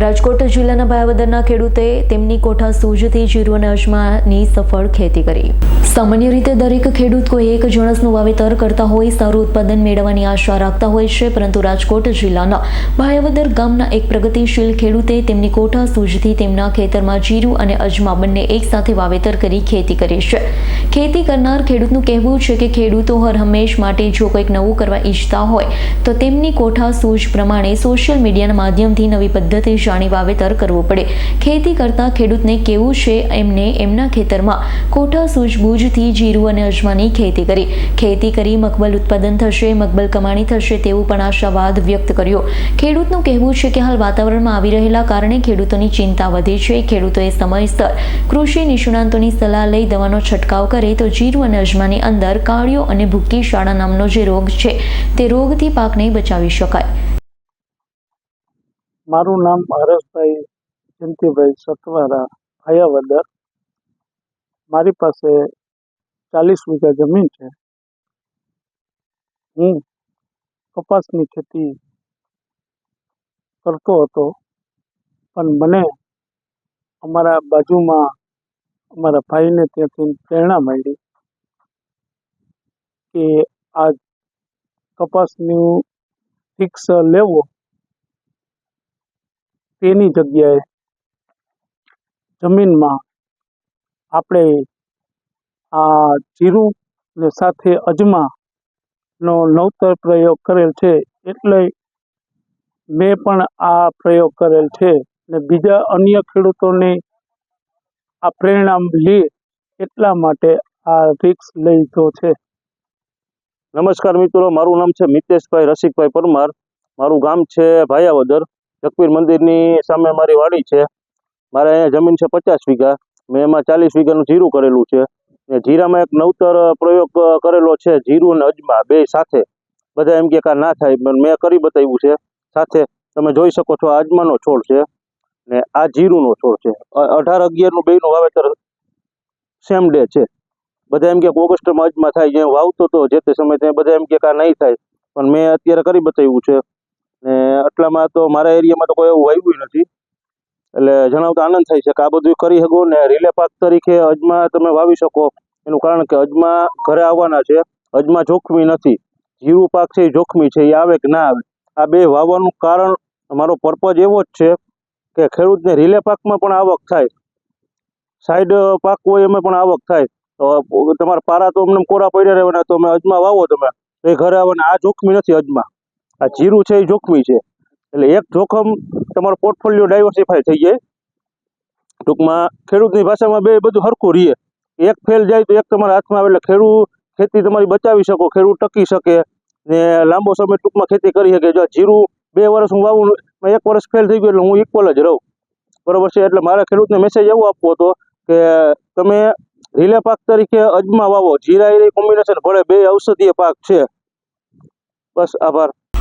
રાજકોટ જિલ્લાના ભાયાવદરના ખેડૂતે તેમની કોઠા સૂજથી જીરુ અને અજમાની સફળ ખેતી કરી. સામાન્ય રીતે દરેક ખેડૂત કોઈ એક જણસનું વાવેતર કરતા હોય, સારું ઉત્પાદન મેળવવાની આશા રાખતા હોય છે, પરંતુ રાજકોટ જિલ્લાના ભાયાવદર ગામના એક પ્રગતિશીલ ખેડૂતે તેમની કોઠા સૂજથી તેમના ખેતરમાં જીરું અને અજમા બંને એકસાથે વાવેતર કરી ખેતી કરી છે. ખેતી કરનાર ખેડૂતનું કહેવું છે કે ખેડૂતો હર હંમેશ માટે જો કંઈક નવું કરવા ઈચ્છતા હોય, તો તેમની કોઠા સૂઝ પ્રમાણે સોશિયલ મીડિયાના માધ્યમથી નવી પદ્ધતિ જાણી વાવેતર કરવું પડે. ખેતી કરતા ખેડૂતને કેવું છે એમને એમના ખેતરમાં કોઠા સૂઝબૂઝથી જીરું અને અજમાની ખેતી કરી. ખેતી કરી મકબલ ઉત્પાદન થશે મકબલ કમાણી થશે તેવું પણ આશાવાદ વ્યક્ત કર્યો. ખેડૂતનું કહેવું છે કે હાલ વાતાવરણમાં આવી રહેલા કારણે ખેડૂતોની ચિંતા વધી છે. ખેડૂતોએ સમયસર કૃષિ નિષ્ણાંતોની સલાહ લઈ દવાનો છંટકાવ કરે તો જીરું અને અજમાની અંદર કાળિયો અને ભૂકી શાળા નામનો જે રોગ છે તે રોગથી પાકને બચાવી શકાય. મારું નામ પારસભાઈ જયંતિભાઈ સતવારા, ભાયાવદર. મારી પાસે ચાલીસ વીઘા જમીન છે. હું કપાસની ખેતી કરતો હતો, પણ મને અમારા બાજુમાં અમારા ભાઈને ત્યાંથી પ્રેરણા મળી કે આ કપાસનું ફિક્સ લેવો તેની જગ્યાએ જમીનમાં આપણે આ જીરું ને સાથે અજમાનો નવતર પ્રયોગ કરેલ છે. એટલે મેં પણ આ પ્રયોગ કરેલ છે ને બીજા અન્ય ખેડૂતોને આ પ્રેરણા લે એટલા માટે આ રિક્સ લીધો છે. નમસ્કાર મિત્રો, મારું નામ છે મિતેશભાઈ રસિકભાઈ પરમાર. મારું ગામ છે ભાયાવદર. જગપીર મંદિરની સામે મારી વાડી છે. મારે અહીંયા જમીન છે પચાસ વીઘા. મેં એમાં ચાલીસ વીઘાનું જીરું કરેલું છે. ને જીરામાં એક નવતર પ્રયોગ કરેલો છે, જીરું અને અજમા બે સાથે. બધા એમ કે કા ના થાય, પણ મેં કરી બતાવ્યું છે. સાથે તમે જોઈ શકો છો અજમાનો છોડ છે ને આ જીરુંનો છોડ છે. અઢાર અગિયારનું બેનું વાવેતર સેમ ડે છે. બધા એમ કે ઓગસ્ટમાં અજમા થાય, જે વાવતો તો જે તે સમયે ત્યાં બધા એમ કે કા નહીં થાય. પણ મેં અત્યારે કરી બતાવ્યું છે. ને આટલામાં તો મારા એરિયામાં તો કોઈ એવું આવ્યું નથી. એટલે જણાવતા આનંદ થાય છે કે આ બધું કરી શકો ને રીલે પાક તરીકે અજમા તમે વાવી શકો. એનું કારણ કે અજમા ઘરે આવવાના છે. અજમા જોખમી નથી. જીરું પાક છે એ જોખમી છે. એ આવે કે ના આવે? આ બે વાવવાનું કારણ મારો પર્પઝ એવો જ છે કે ખેડૂતને રીલે પાકમાં પણ આવક થાય. સાઈડ પાક હોય એમાં પણ આવક થાય. તો તમારા પારા તો અમને કોરા પડ્યા રહેવાના. તો અમે અજમા વાવો તમે. એ ઘરે આવવાના. આ જોખમી નથી અજમા. આ જીરું છે એ જોખમી છે. એટલે એક જોખમ તમારો પોર્ટફોલિયો ડાયવર્સિફાય થઈ જાય. ટૂંકમાં ખેડૂતની ભાષામાં બે બધું હરખું રહીએ એક ફેલ જાય તો એક તમારા હાથમાં આવે એટલે ખેડૂત ખેતી તમારી બચાવી શકો, ખેડૂત ટકી શકે. ને લાંબો સમય ટૂંકમાં ખેતી કરી શકે. જો જીરું બે વર્ષ હું વાવું એક વર્ષ ફેલ થઈ ગયું એટલે હું ઇક્વલ જ રહું. બરોબર છે? એટલે મારા ખેડૂતને મેસેજ એવો આપવો હતો કે તમે રીલે પાક તરીકે અજમા વાવો. જીરા કોમ્બિનેશન ભલે બે ઔષધીય પાક છે. બસ આભાર.